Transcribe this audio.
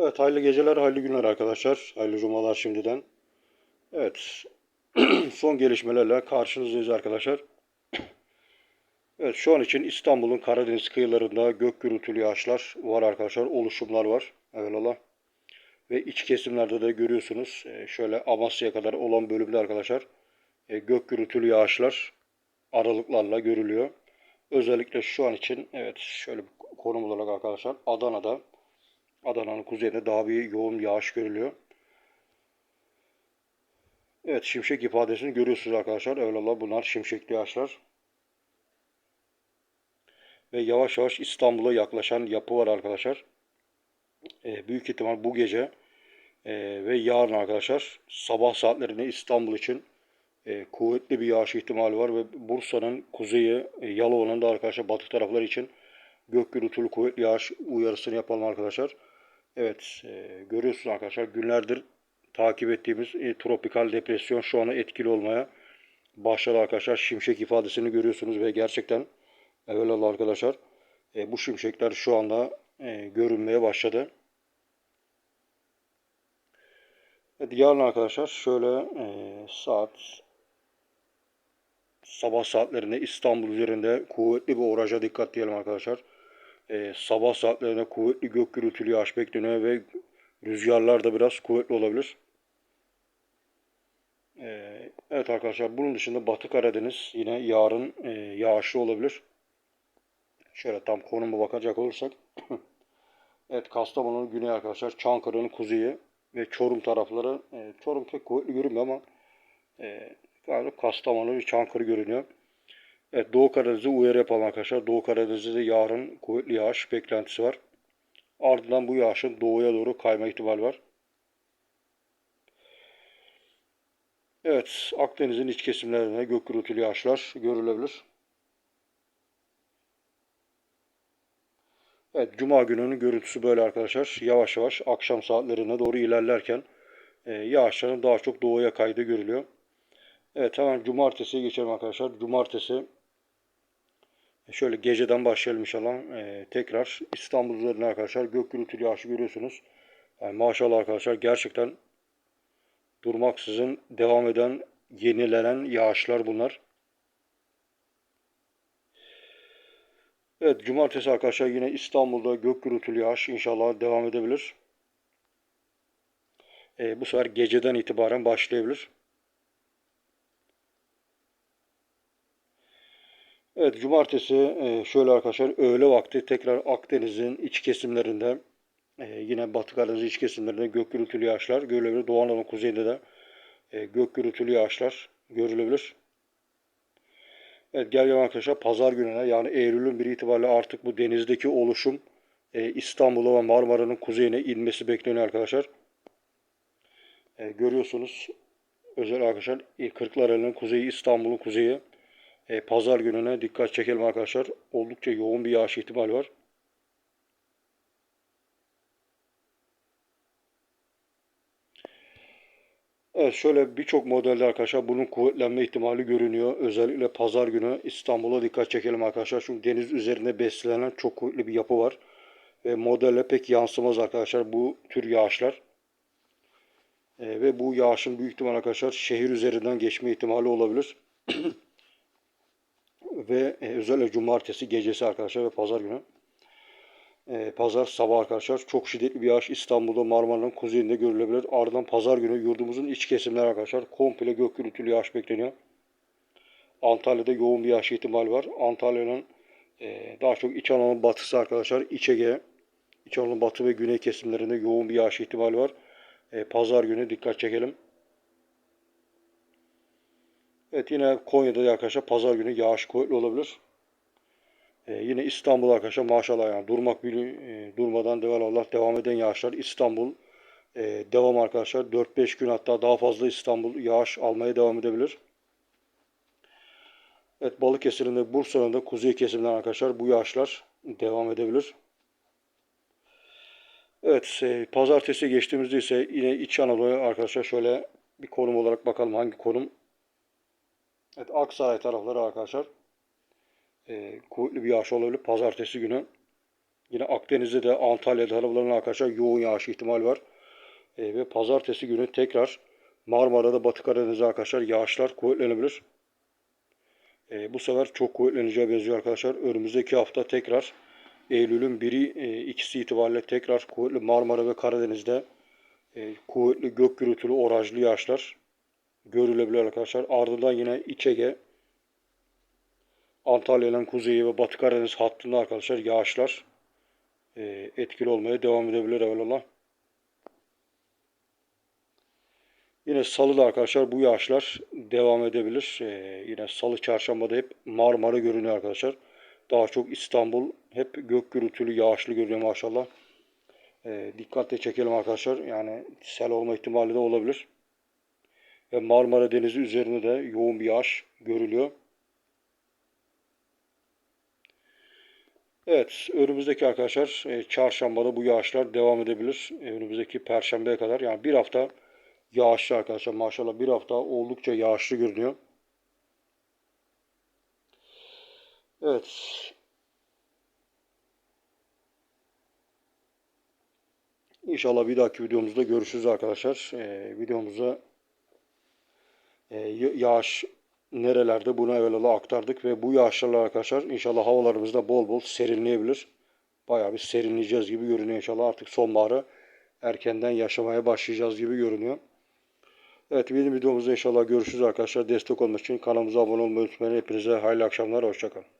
Evet, hayırlı geceler, hayırlı günler arkadaşlar. Hayırlı cumalar şimdiden. Evet, son gelişmelerle karşınızdayız arkadaşlar. Evet, şu an için İstanbul'un Karadeniz kıyılarında gök gürültülü yağışlar var arkadaşlar. Oluşumlar var. Evelallah. Ve iç kesimlerde de görüyorsunuz. e, Şöyle Amasya'ya kadar olan bölümde arkadaşlar e, gök gürültülü yağışlar aralıklarla görülüyor. Özellikle şu an için evet şöyle konum olarak arkadaşlar Adana'da Adana'nın kuzeyinde daha bir yoğun yağış görülüyor. Evet şimşek ifadesini görüyorsunuz arkadaşlar. Evvelallah bunlar şimşekli yağışlar. Ve yavaş yavaş İstanbul'a yaklaşan yapı var arkadaşlar. Ee, büyük ihtimal bu gece e, ve yarın arkadaşlar sabah saatlerinde İstanbul için e, kuvvetli bir yağış ihtimali var ve Bursa'nın kuzeyi, e, Yalova'nın da arkadaşlar batı tarafları için gök gürültülü kuvvetli yağış uyarısını yapalım arkadaşlar. Evet, e, görüyorsunuz arkadaşlar günlerdir takip ettiğimiz e, tropikal depresyon şu anda etkili olmaya başladı arkadaşlar. Şimşek ifadesini görüyorsunuz ve gerçekten evvelallah arkadaşlar e, bu şimşekler şu anda e, görünmeye başladı. Evet, yarın arkadaşlar şöyle e, saat sabah saatlerinde İstanbul üzerinde kuvvetli bir oraja dikkat diyelim arkadaşlar. Ee, sabah saatlerinde kuvvetli gök gürültülü yağış bekleniyor ve rüzgarlar da biraz kuvvetli olabilir. Ee, evet arkadaşlar bunun dışında Batı Karadeniz yine yarın e, yağışlı olabilir. Şöyle tam konuma bakacak olursak. evet Kastamonu'nun güneyi arkadaşlar Çankırı'nın kuzeyi ve Çorum tarafları. E, Çorum pek kuvvetli görünmüyor ama e, galiba Kastamonu ve Çankırı görünüyor. Evet Doğu Karadeniz'e uyarı yapalım arkadaşlar. Doğu Karadeniz'de de yarın kuvvetli yağış beklentisi var. Ardından bu yağışın doğuya doğru kayma ihtimali var. Evet Akdeniz'in iç kesimlerine gök gürültülü yağışlar görülebilir. Evet Cuma gününün görüntüsü böyle arkadaşlar. Yavaş yavaş akşam saatlerine doğru ilerlerken e, yağışların daha çok doğuya kaydığı görülüyor. Evet hemen cumartesiye geçelim arkadaşlar. Cumartesi şöyle geceden başlayalım inşallah. Ee, tekrar İstanbul üzerine arkadaşlar gök gürültülü yağışı görüyorsunuz. Yani maşallah arkadaşlar gerçekten durmaksızın devam eden yenilenen yağışlar bunlar. Evet cumartesi arkadaşlar yine İstanbul'da gök gürültülü yağış inşallah devam edebilir. Ee, bu sefer geceden itibaren başlayabilir. Evet cumartesi e, şöyle arkadaşlar öğle vakti tekrar Akdeniz'in iç kesimlerinde e, yine Batı Karadeniz iç kesimlerinde gök gürültülü yağışlar görülebilir. Doğu Anadolu kuzeyinde de e, gök gürültülü yağışlar görülebilir. Evet gel gel arkadaşlar pazar gününe yani Eylül'ün bir itibariyle artık bu denizdeki oluşum İstanbul'a ve Marmara'nın kuzeyine inmesi bekleniyor arkadaşlar. Görüyorsunuz özel arkadaşlar Kırklareli'nin kuzeyi İstanbul'un kuzeyi e, pazar gününe dikkat çekelim arkadaşlar. Oldukça yoğun bir yağış ihtimali var. Evet şöyle birçok modelde arkadaşlar bunun kuvvetlenme ihtimali görünüyor. Özellikle pazar günü İstanbul'a dikkat çekelim arkadaşlar. Çünkü deniz üzerinde beslenen çok kuvvetli bir yapı var. Ve modelle pek yansımaz arkadaşlar bu tür yağışlar. E, ve bu yağışın büyük ihtimal arkadaşlar şehir üzerinden geçme ihtimali olabilir. ve e, özellikle cumartesi gecesi arkadaşlar ve pazar günü. E, pazar sabah arkadaşlar çok şiddetli bir yağış İstanbul'da Marmara'nın kuzeyinde görülebilir. Ardından pazar günü yurdumuzun iç kesimler arkadaşlar komple gök gürültülü yağış bekleniyor. Antalya'da yoğun bir yağış ihtimali var. Antalya'nın e, daha çok İç Anadolu batısı arkadaşlar İç Ege, İç Anadolu batı ve güney kesimlerinde yoğun bir yağış ihtimali var. E, pazar günü dikkat çekelim. Evet yine Konya'da arkadaşlar pazar günü yağış kuvvetli olabilir. Ee, yine İstanbul arkadaşlar maşallah yani durmak bir e, durmadan devam Allah devam eden yağışlar İstanbul e, devam arkadaşlar 4-5 gün hatta daha fazla İstanbul yağış almaya devam edebilir. Evet Balıkesir'in de Bursa'nın da kuzey kesimden arkadaşlar bu yağışlar devam edebilir. Evet e, pazartesi geçtiğimizde ise yine İç Anadolu'ya arkadaşlar şöyle bir konum olarak bakalım hangi konum Evet Aksaray tarafları arkadaşlar e, kuvvetli bir yağış olabilir pazartesi günü. Yine Akdeniz'de de Antalya'da havaların arkadaşlar yoğun yağış ihtimali var. E, ve pazartesi günü tekrar Marmara'da Batı Karadeniz'de arkadaşlar yağışlar kuvvetlenebilir. E, bu sefer çok kuvvetleneceği benziyor arkadaşlar. Önümüzdeki hafta tekrar Eylül'ün biri e, ikisi itibariyle tekrar kuvvetli Marmara ve Karadeniz'de e, kuvvetli gök gürültülü orajlı yağışlar görülebilir arkadaşlar. Ardından yine İç Ege, Antalya'nın kuzeyi ve Batı Karadeniz hattında arkadaşlar yağışlar e, etkili olmaya devam edebilir evvelallah. Yine salıda arkadaşlar bu yağışlar devam edebilir. Ee, yine salı çarşambada hep Marmara görünüyor arkadaşlar. Daha çok İstanbul hep gök gürültülü yağışlı görünüyor maşallah. Ee, dikkatle çekelim arkadaşlar. Yani sel olma ihtimali de olabilir. Ve Marmara Denizi üzerinde de yoğun bir yağış görülüyor. Evet, önümüzdeki arkadaşlar e, çarşambada bu yağışlar devam edebilir. E, önümüzdeki perşembeye kadar yani bir hafta yağışlı arkadaşlar maşallah bir hafta oldukça yağışlı görünüyor. Evet. İnşallah bir dahaki videomuzda görüşürüz arkadaşlar. Ee, videomuzda e, yağış nerelerde bunu evvelallah aktardık ve bu yağışlarla arkadaşlar inşallah havalarımızda bol bol serinleyebilir. Bayağı bir serinleyeceğiz gibi görünüyor inşallah artık sonbaharı erkenden yaşamaya başlayacağız gibi görünüyor. Evet bir videomuzda inşallah görüşürüz arkadaşlar. Destek olmak için kanalımıza abone olmayı unutmayın. Hepinize hayırlı akşamlar. Hoşçakalın.